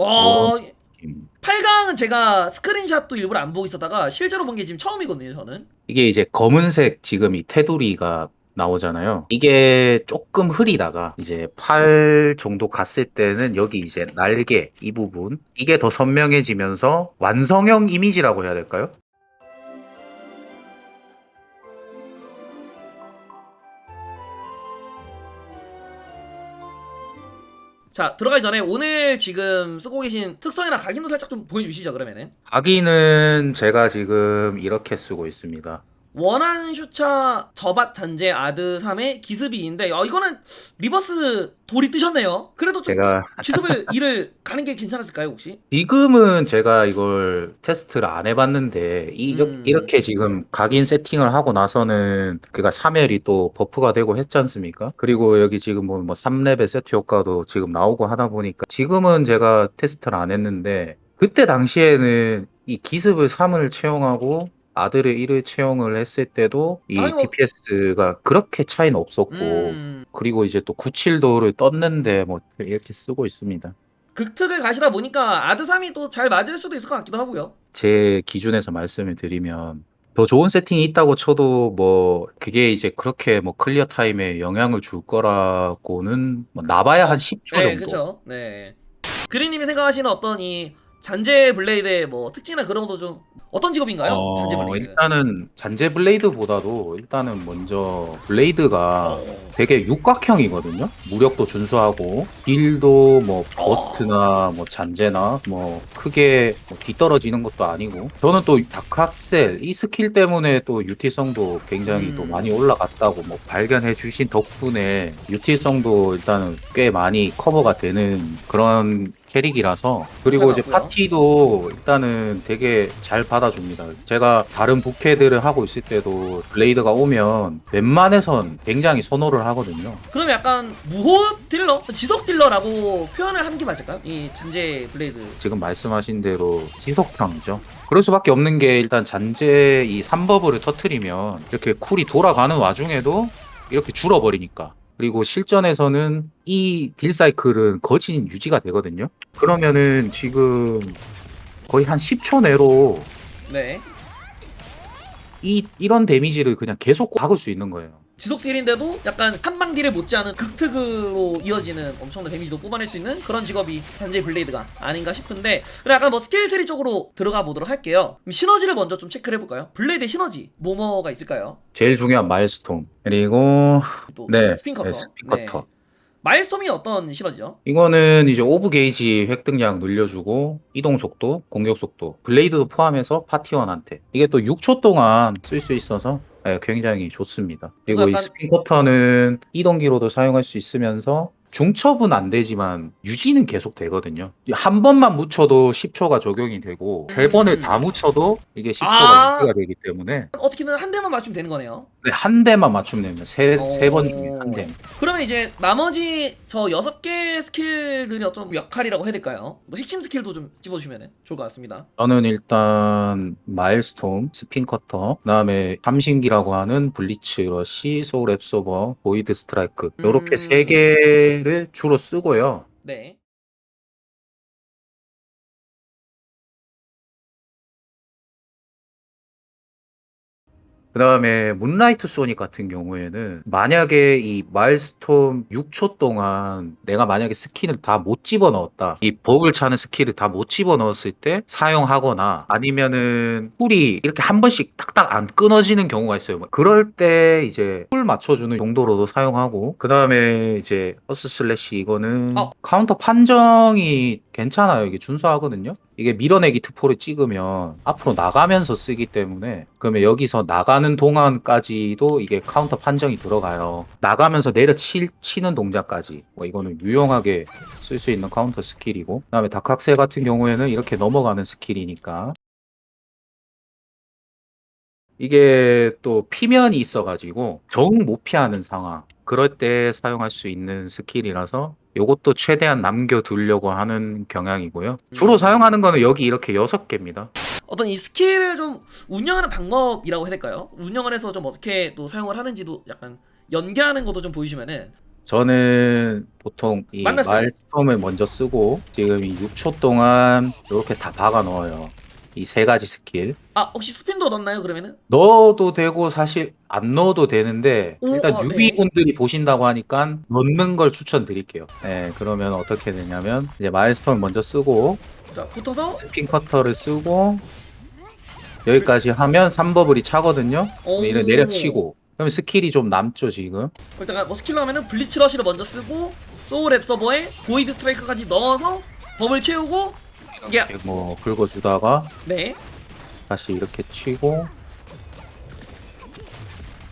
와 느낌. 8강은 제가 스크린샷도 일부러 안 보고 있었다가 실제로 본 게 지금 처음이거든요 저는 이게 이제 검은색 지금 이 테두리가 나오잖아요. 이게 조금 흐리다가 이제 팔 정도 갔을 때는 여기 이제 날개 이 부분 이게 더 선명해지면서 완성형 이미지라고 해야 될까요? 자 들어가기 전에 오늘 지금 쓰고 계신 특성이나 각인도 살짝 좀 보여주시죠 그러면은 각인은 제가 지금 이렇게 쓰고 있습니다. 원한 슈차 저밭 잔재 아드 3의 기습이인데 어, 이거는 리버스 돌이 뜨셨네요 그래도 좀 제가 기습을 일을 가는 게 괜찮았을까요 혹시? 지금은 제가 이걸 테스트를 안 해봤는데 이, 음. 이렇게 지금 각인 세팅을 하고 나서는 그가 3멸이 또 버프가 되고 했지 않습니까? 그리고 여기 지금 뭐, 뭐 3레벨 세트 효과도 지금 나오고 하다 보니까 지금은 제가 테스트를 안 했는데 그때 당시에는 이 기습을 3을 채용하고 아들을 1을 채용을 했을 때도 이 아이고. DPS가 그렇게 차이는 없었고 음, 그리고 이제 또 97도를 떴는데 뭐 이렇게 쓰고 있습니다. 극특을 가시다 보니까 아드 3이 또 잘 맞을 수도 있을 것 같기도 하고요 제 기준에서 말씀을 드리면 더 좋은 세팅이 있다고 쳐도 뭐 그게 이제 그렇게 뭐 클리어 타임에 영향을 줄 거라고는 뭐 나봐야 한 10초 네 정도. 그쵸 네 그린님이 생각하시는 어떤 이 잔재 블레이드의 뭐 특징이나 그런 것도 좀 어떤 직업인가요? 어, 잔재 블레이드 일단은 잔재 블레이드보다도 일단은 먼저 블레이드가 어. 되게 육각형이거든요. 무력도 준수하고 딜도 뭐 버스트나 뭐 잔재나 뭐 크게 뭐 뒤떨어지는 것도 아니고 저는 또 다크악셀 이 스킬 때문에 또 유틸성도 굉장히 음. 또 많이 올라갔다고 뭐 발견해 주신 덕분에 유틸성도 일단은 꽤 많이 커버가 되는 그런 캐릭이라서 그리고 이제. 파티도 일단은 되게 잘 받아줍니다. 제가 다른 부캐들을 하고 있을 때도 블레이드가 오면 웬만해선 굉장히 선호를 하거든요. 그럼 약간 무호흡 딜러? 지속 딜러라고 표현을 하는 게 맞을까요? 이 잔재 블레이드 지금 말씀하신 대로 지속형이죠. 그럴 수밖에 없는 게 일단 잔재 이 3버블을 터트리면 이렇게 쿨이 돌아가는 와중에도 이렇게 줄어버리니까. 그리고 실전에서는 이 딜 사이클은 거진 유지가 되거든요. 그러면은 지금 거의 한 10초 내로 네 이 이런 데미지를 그냥 계속 박을 수 있는 거예요. 지속 딜인데도 약간 한방 딜을 못지않은 극특으로 이어지는 엄청난 데미지도 뽑아낼 수 있는 그런 직업이 잔재 블레이드가 아닌가 싶은데 그래 약간 뭐 스킬 트리 쪽으로 들어가 보도록 할게요 시너지를 먼저 좀 체크를 해볼까요? 블레이드 시너지 뭐뭐가 있을까요? 제일 중요한 마일스톤. 그리고 또 네, 스핀 커터 네, 스핀 커터. 마일스톰이 어떤 시너지죠? 이거는 이제 오브 게이지 획득량 늘려주고 이동 속도, 공격 속도, 블레이드도 포함해서 파티원한테 이게 또 6초 동안 쓸 수 있어서 네, 굉장히 좋습니다. 그리고 이 약간- 스핀 커터는 이동기로도 사용할 수 있으면서 중첩은 안 되지만 유지는 계속 되거든요. 한 번만 묻혀도 10초가 적용이 되고 세 음. 번을 다 묻혀도 이게 10초가 아. 유지가 되기 때문에 어떻게든 한 대만 맞추면 되는 거네요 네, 한 대만 맞추면 됩니다. 세 오. 세번 중에 한 대. 그러면 이제 나머지 저 여섯 개 스킬들이 어떤 역할이라고 해야 될까요? 뭐 핵심 스킬도 좀 집어주시면 좋을 것 같습니다. 저는 일단 마일스톰, 스핀커터, 그다음에 삼신기라고 하는 블리츠 러시, 소울 앱소버, 보이드 스트라이크 요렇게 음. 세개 를 주로 쓰고요. 네. 그 다음에 문라이트 소닉 같은 경우에는 만약에 이 마일스톰 6초 동안 내가 만약에 스킬을 다 못 집어넣었다. 이 버블 차는 스킬을 다 못 집어넣었을 때 사용하거나 아니면은 쿨이 이렇게 한 번씩 딱딱 안 끊어지는 경우가 있어요. 그럴 때 이제 쿨 맞춰주는 용도로도 사용하고 그 다음에 이제 어스 슬래시 이거는 어. 카운터 판정이 괜찮아요. 이게 준수하거든요. 이게 밀어내기 특포를 찍으면 앞으로 나가면서 쓰기 때문에 그러면 여기서 나가는 동안까지도 이게 카운터 판정이 들어가요. 나가면서 내려 치, 치는 동작까지. 뭐 이거는 유용하게 쓸 수 있는 카운터 스킬이고 그다음에 다크학셀 같은 경우에는 이렇게 넘어가는 스킬이니까. 이게 또 피면이 있어가지고 정 못 피하는 상황. 그럴 때 사용할 수 있는 스킬이라서 요것도 최대한 남겨두려고 하는 경향이고요. 주로 음. 사용하는 거는 여기 이렇게 여섯 개입니다. 어떤 이 스킬을 좀 운영하는 방법이라고 해야 될까요? 운영을 해서 좀 어떻게 또 사용을 하는지도 약간 연계하는 것도 좀 보여주면은 저는 보통 이 만났어요? 마일스톰을 먼저 쓰고 지금 이 6초 동안 이렇게 다 박아 넣어요. 이 세 가지 스킬. 아 혹시 스핀도 넣나요 그러면은? 넣어도 되고 사실 안 넣어도 되는데 오, 일단 아, 네. 유비분들이 보신다고 하니까 넣는 걸 추천드릴게요. 네, 그러면 어떻게 되냐면 이제 마일스톰을 먼저 쓰고 자 붙어서 스핀 커터를 쓰고 여기까지 하면 3버블이 차거든요. 그럼 이래 내려치고 그럼 스킬이 좀 남죠 지금. 일단 뭐 스킬로 하면은 블리츠 러시를 먼저 쓰고 소울 앱 서버에 보이드 스트라이크까지 넣어서 버블 채우고 이렇게 뭐 긁어주다가 네 다시 이렇게 치고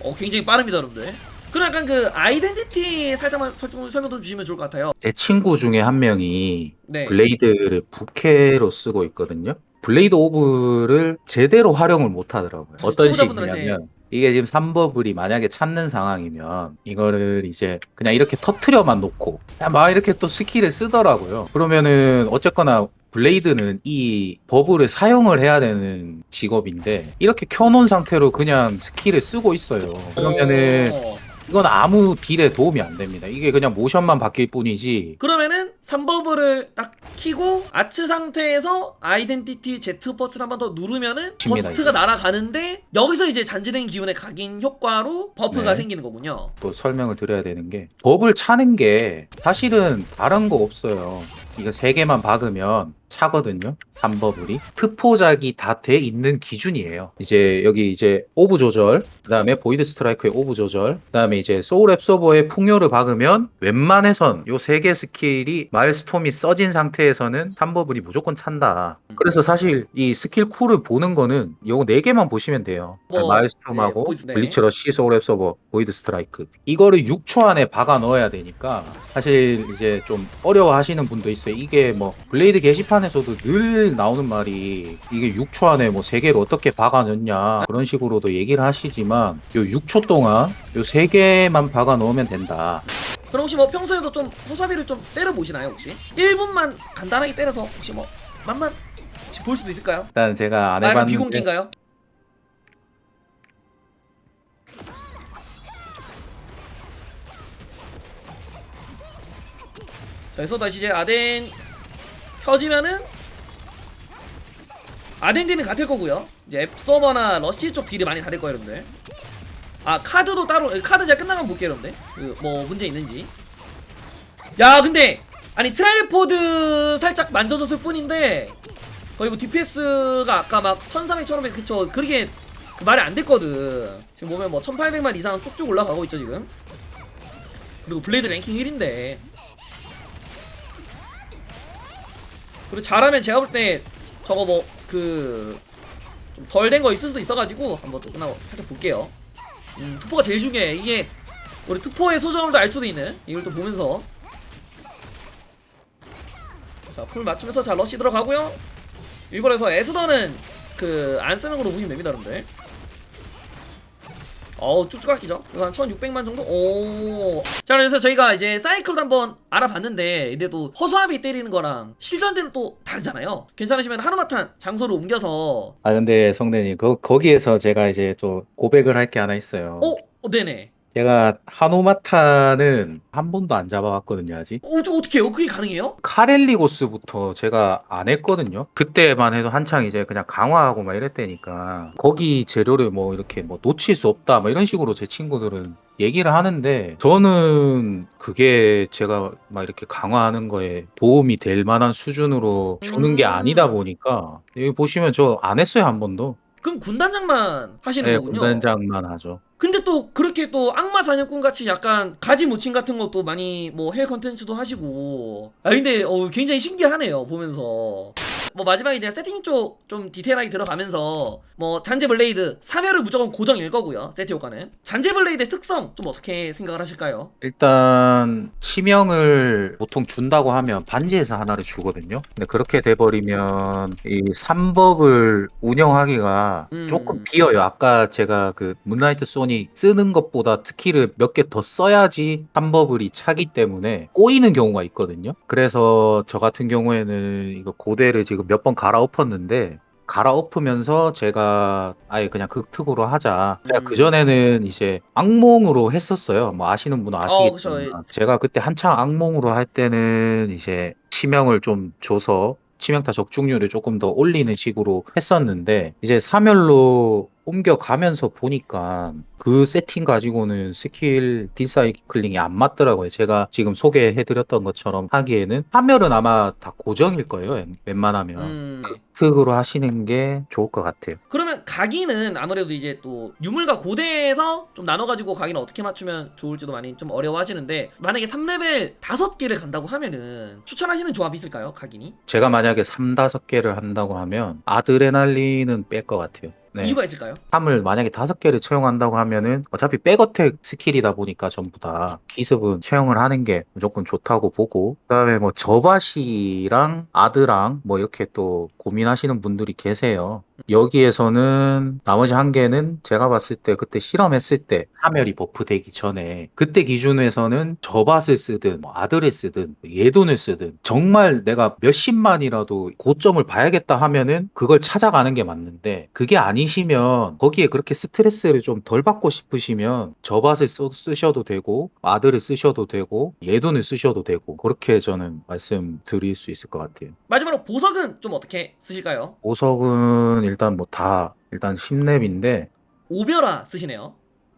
어, 굉장히 빠릅니다 여러분들 그럼 약간 그 아이덴티티 살짝만 설정, 설명 좀 주시면 좋을 것 같아요 제 친구 중에 한 명이 네 블레이드를 부캐로 쓰고 있거든요. 블레이드 오브를 제대로 활용을 못 하더라고요. 어떤 초보자분들한테- 식이냐면 이게 지금 3버블이 만약에 찾는 상황이면 이거를 이제 그냥 이렇게 터트려만 놓고 그냥 막 이렇게 또 스킬을 쓰더라고요. 그러면은 어쨌거나 블레이드는 이 버블을 사용을 해야 되는 직업인데 이렇게 켜놓은 상태로 그냥 스킬을 쓰고 있어요. 그러면은 어, 이건 아무 딜에 도움이 안 됩니다. 이게 그냥 모션만 바뀔 뿐이지 그러면은 3버블을 딱 키고 아츠 상태에서 아이덴티티 Z 버튼 한 번 더 누르면은 칩니다, 버스트가 이제. 날아가는데 여기서 이제 잔지된 기운의 각인 효과로 버프가 네. 생기는 거군요 또 설명을 드려야 되는 게 법을 차는 게 사실은 다른 거 없어요. 이거 세 개만 박으면 차거든요. 3버블이 특포작이 다 돼 있는 기준이에요. 이제 여기 이제 오브 조절, 그 다음에 보이드 스트라이크의 오브 조절, 그 다음에 이제 소울 앱 서버의 풍요를 박으면 웬만해선 요 세 개 스킬이 마일스톰이 써진 상태에서는 3버블이 무조건 찬다. 그래서 사실 이 스킬 쿨을 보는 거는 요거 네 개만 보시면 돼요. 뭐, 마일스톰하고 네, 보이드, 네. 블리츠 러시 소울 앱 서버 보이드 스트라이크 이거를 6초 안에 박아 넣어야 되니까 사실 이제 좀 어려워 하시는 분도 있어요 이게 뭐 블레이드 게시판 에서도 늘 나오는 말이 이게 6초 안에 뭐 3개를 어떻게 박아 넣냐 그런 식으로도 얘기를 하시지만 요 6초 동안 요 3개만 박아 넣으면 된다 그럼 혹시 뭐 평소에도 좀 호사비를 좀 때려 보시나요 혹시? 1분만 간단하게 때려서 혹시 뭐 맛만 혹시 볼 수도 있을까요? 일단 제가 안 아, 약간 해봤는데 비공개인가요? 자, 그래서 다시 이제 아덴 켜지면은 아덴 딜은 같을 거고요. 이제 앱 서버나 러시 쪽 딜이 많이 다를 거예요, 여러분들. 아 카드도 따로 카드 제가 끝나면 볼게요, 여러분들. 그 뭐 문제 있는지. 야, 근데 아니 트라이포드 살짝 만져줬을 뿐인데 거의 뭐 DPS가 아까 막 1300, 1500 그쵸 그렇게 그 말이 안 됐거든 지금 보면 뭐 1800만 이상 쭉쭉 올라가고 있죠 지금 그리고 블레이드 랭킹 1인데 그리고 잘하면 제가 볼 때 저거 뭐 그 좀 덜 된 거 있을 수도 있어가지고 한번 또 끝나고 살짝 볼게요 음 특포가 제일 중요해 이게 우리 특포의 소중함도 알 수도 있는 이걸 또 보면서 자, 풀 맞추면서 자 러시 들어가고요. 일본에서 에스더는 그 안 쓰는 걸로 보시면 됩니다, 여러분들. 어우 쭉쭉 아끼죠. 한 1,600만 정도. 오. 자, 그래서 저희가 이제 사이클도 한번 알아봤는데, 근데 또 허수아비 때리는 거랑 실전되는 또 다르잖아요. 괜찮으시면 하루마탄 장소로 옮겨서. 아 근데 성대님 거, 거기에서 제가 이제 또 고백을 할 게 하나 있어요 어, 어 네네. 제가 하노마타는 한 번도 안 잡아봤거든요 아직 어, 저 어떻게 해요? 그게 가능해요? 카렐리고스부터 제가 안 했거든요. 그때만 해도 한창 이제 그냥 강화하고 막 이랬다니까 거기 재료를 뭐 이렇게 뭐 놓칠 수 없다 막 이런 식으로 제 친구들은 얘기를 하는데 저는 그게 제가 막 이렇게 강화하는 거에 도움이 될 만한 수준으로 주는 게 음. 아니다 보니까 여기 보시면 저 안 했어요 한 번도. 그럼 군단장만 하시는 네, 거군요. 군단장만 하죠. 근데 또 그렇게 또 악마 사냥꾼 같이 약간 가지 무침 같은 것도 많이 뭐 해외 컨텐츠도 하시고 아 근데 어 굉장히 신기하네요 보면서 뭐 마지막에 이제 세팅 쪽 좀 디테일하게 들어가면서 뭐 잔재 블레이드 3회를 무조건 고정일 거고요 세트 효과는 잔재 블레이드의 특성 좀 어떻게 생각을 하실까요? 일단 치명을 보통 준다고 하면 반지에서 하나를 주거든요. 근데 그렇게 돼버리면 이 3법을 운영하기가 음. 조금 비어요. 아까 제가 그 문라이트 소니 쓰는 것보다 스킬을 몇 개 더 써야지 3법을이 차기 때문에 꼬이는 경우가 있거든요. 그래서 저 같은 경우에는 이거 고대를 지금 몇 번 갈아엎었는데 갈아엎으면서 제가 아예 그냥 극특으로 하자. 제가 음. 그 전에는 이제 악몽으로 했었어요. 뭐 아시는 분은 어, 아시겠지만 그쵸. 제가 그때 한창 악몽으로 할 때는 이제 치명을 좀 줘서 치명타 적중률을 조금 더 올리는 식으로 했었는데 이제 3열로 옮겨가면서 보니까 그 세팅 가지고는 스킬 디사이클링이 안 맞더라고요. 제가 지금 소개해드렸던 것처럼 하기에는 3열은 아마 다 고정일 거예요. 웬만하면. 음. 특으로 하시는 게 좋을 것 같아요. 그러면 각인은 아무래도 이제 또 유물과 고대에서 좀 나눠가지고 각인을 어떻게 맞추면 좋을지도 많이 좀 어려워하시는데 만약에 3레벨 5개를 간다고 하면은 추천하시는 조합이 있을까요? 각인이? 제가 만약에 3, 5개를 한다고 하면 아드레날린은 뺄 것 같아요. 네. 이유가 있을까요? 3을 만약에 5개를 채용한다고 하면은 어차피 백어택 스킬이다 보니까 전부 다 기습은 채용을 하는 게 무조건 좋다고 보고 그다음에 뭐 저밭이랑 아드랑 뭐 이렇게 또 고민하시는 분들이 계세요. 여기에서는 나머지 한 개는 제가 봤을 때 그때 실험했을 때 하멸이 버프 되기 전에 그때 기준에서는 저밭을 쓰든 뭐 아들을 쓰든 예돈을 쓰든 정말 내가 몇십만이라도 고점을 봐야겠다 하면은 그걸 찾아가는 게 맞는데 그게 아니시면 거기에 그렇게 스트레스를 좀 덜 받고 싶으시면 저밭을 써- 쓰셔도 되고 아들을 쓰셔도 되고 예돈을 쓰셔도 되고 그렇게 저는 말씀드릴 수 있을 것 같아요. 마지막으로 보석은 좀 어떻게 쓰실까요? 보석은 일단 뭐 다 일단 10렙인데 오벼라 쓰시네요.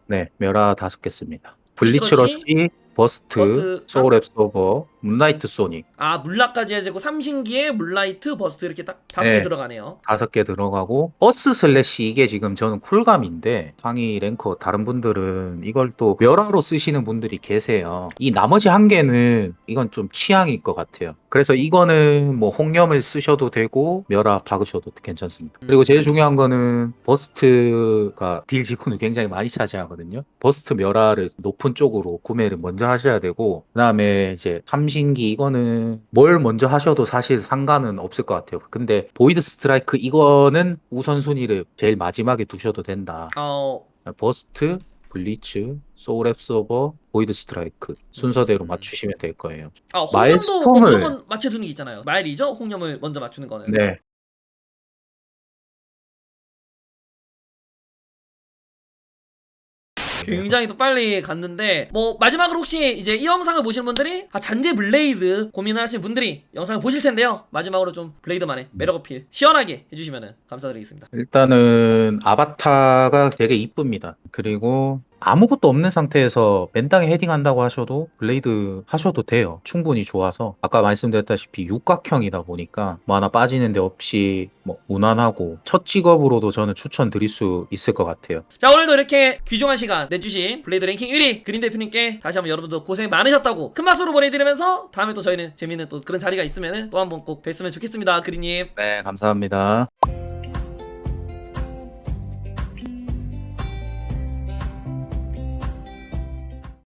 네 멸화 다섯 개 씁니다. 블리츠러시, 버스트, 버스트, 소울 앱서버, 문라이트 소닉 아 물라까지 해야 되고 삼신기에 물라이트 버스트 이렇게 딱 다섯 네. 개 들어가네요. 다섯 개 들어가고 버스 슬래시 이게 지금 저는 쿨감인데 상위 랭커 다른 분들은 이걸 또 멸화로 쓰시는 분들이 계세요. 이 나머지 한 개는 이건 좀 취향일 것 같아요. 그래서 이거는 뭐 홍염을 쓰셔도 되고 멸화 박으셔도 괜찮습니다. 그리고 제일 중요한 거는 버스트가 딜 지분을 굉장히 많이 차지하거든요. 버스트 멸화를 높은 쪽으로 구매를 먼저 하셔야 되고 그다음에 이제 삼 신기 이거는 뭘 먼저 하셔도 사실 상관은 없을 것 같아요. 근데 보이드 스트라이크 이거는 우선순위를 제일 마지막에 두셔도 된다. 어 버스트, 블리츠, 소울 앱 서버, 보이드 스트라이크 순서대로 음. 맞추시면 될 거예요. 아, 홍염도 마일스톰을- 무조건 맞춰두는 게 있잖아요. 마일이죠? 홍염을 먼저 맞추는 거는. 네. 굉장히 또 빨리 갔는데 뭐 마지막으로 혹시 이제 이 영상을 보시는 분들이 아 잔재 블레이드 고민하시는 분들이 영상을 보실 텐데요. 마지막으로 좀 블레이드만의 매력 어필 시원하게 해주시면 감사드리겠습니다. 일단은 아바타가 되게 이쁩니다. 그리고 아무것도 없는 상태에서 맨 땅에 헤딩한다고 하셔도 블레이드 하셔도 돼요. 충분히 좋아서 아까 말씀드렸다시피 육각형이다 보니까 뭐 하나 빠지는 데 없이 뭐 무난하고 첫 직업으로도 저는 추천드릴 수 있을 것 같아요. 자 오늘도 이렇게 귀중한 시간 내주신 블레이드 랭킹 1위 그린 대표님께 다시 한번 여러분들 고생 많으셨다고 큰 박수로 보내드리면서 다음에 또 저희는 재밌는 또 그런 자리가 있으면 또 한번 꼭 뵀으면 좋겠습니다 그린님 네, 감사합니다.